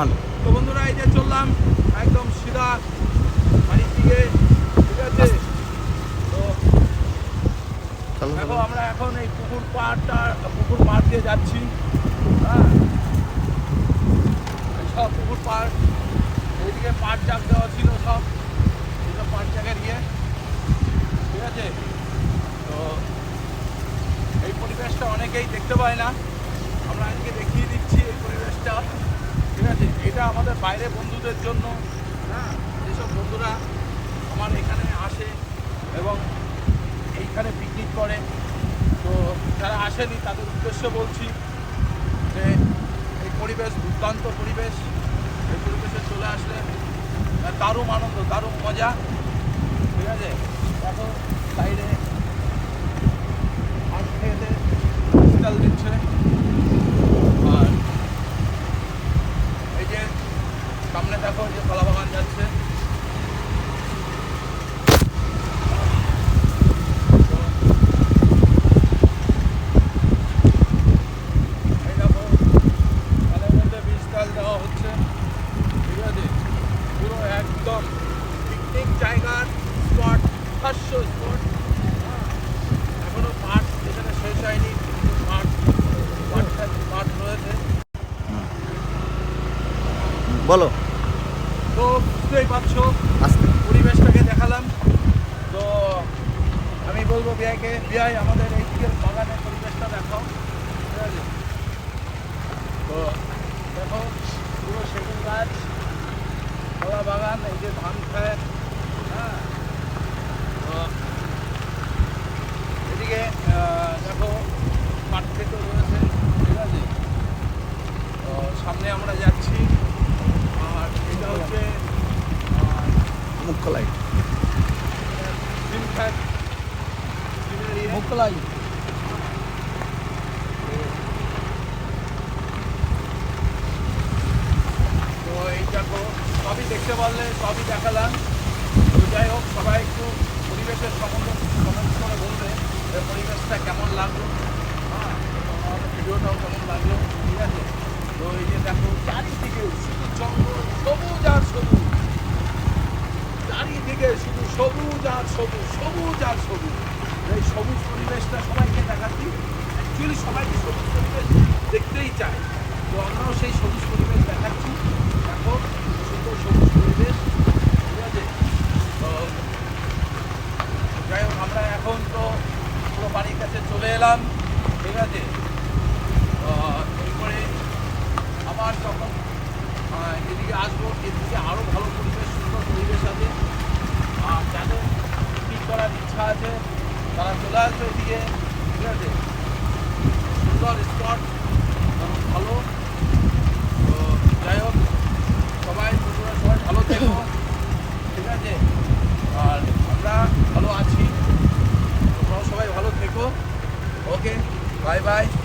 On তো বন্ধুরা এই যে চললাম একদম সিধা বাড়ির দিকে ঠিক আছে? তো দেখো আমরা এখন এই পুকুর পাড়টা পুকুর পাড় দিয়ে যাচ্ছি। হ্যাঁ। সব পুকুর পাড় এইদিকে পাট জাগ দেওয়া ছিল সব এইসব পাট জাগের ইয়ে ঠিক আছে? তো এই পরিবেশটা অনেকেই দেখতে পায় না। আমরা আজকে দেখিয়ে দিচ্ছি এই পরিবেশটা। ঠিক আছে? এটা আমাদের বাইরে বন্ধুদের জন্য হ্যাঁ? যেসব বন্ধুরা আমার এখানে আসে এবং এইখানে পিকনিক করে, তো যারা আসেনি, তাদের উদ্দেশ্যে বলছি যে এই পরিবেশ, দুর্দান্ত পরিবেশ, এই পরিবেশে চলে আসলে দারুণ আনন্দ, দারুণ মজা, ঠিক আছে? দেখো সাইডে আট খেতে শীতল দিচ্ছে আর এই যে সামনে দেখো যে কলা বাগান যাচ্ছে এই দেখো তালের মধ্যে বীজ তেল দেওয়া হচ্ছে ঠিক আছে পুরো একদম পিকনিক জায়গার স্পট হাস্য স্পট এখনও মাঠ যেখানে শেষ হয়নি মাঠ মাঠ মাঠ রয়েছে। বলো। তো বুঝতেই পারছ পরিবেশটাকে দেখালাম। তো আমি বলব বিআইকে বিআই আমাদের এই দিকের বাগানের পরিবেশটা দেখাও। ঠিক আছে? তো দেখো পুরো সেগুন গাছ কলা বাগান এই যে ধান খায় হ্যাঁ? তো এদিকে দেখো পাট ক্ষেতও রয়েছে ঠিক আছে? তো সামনে আমরা যাচ্ছি আর এটা হচ্ছে আহ, মুখ্য লাইট ডিম খাট ইয়ে। মুখ্যলাই তো দেখো সবই দেখতে পারলে, সবই দেখালাম। তো যাই হোক, সবাই একটু পরিবেশের সম্বন্ধে কমেন্ট করে বলবে পরিবেশটা কেমন লাগল। হ্যাঁ ভিডিওটাও কেমন লাগল? ঠিক আছে? তো এই যে দেখো, চারিদিকে শুধু জঙ্গল, সবুজ আর সবুজ। চারিদিকে শুধু সবুজ আর সবুজ সবুজ আর সবুজ। এই সবুজ পরিবেশটা সবাইকে দেখাচ্ছি। অ্যাকচুয়ালি সবাইকে সবুজ পরিবেশ দেখতেই চায়। তো আমরাও সেই সবুজ পরিবেশ দেখাচ্ছি দেখো সুন্দর সবুজ পরিবেশ ঠিক আছে তো যাই হোক আমরা এখন তো পুরো বাড়ির কাছে চলে এলাম, ঠিক আছে? এরপরে আবার যখন এদিকে আসব, এদিকে আরও ভালো পরিবেশ, সুন্দর পরিবেশ আছে। আর যাদের পিকনিক করার ইচ্ছা আছে, তারা চলে আসবে এদিকে ঠিক আছে? সুন্দর স্পট ভালো তো যাই হোক সবাই বন্ধুরা সবাই ভালো থেকো ঠিক আছে আর আমরা ভালো আছি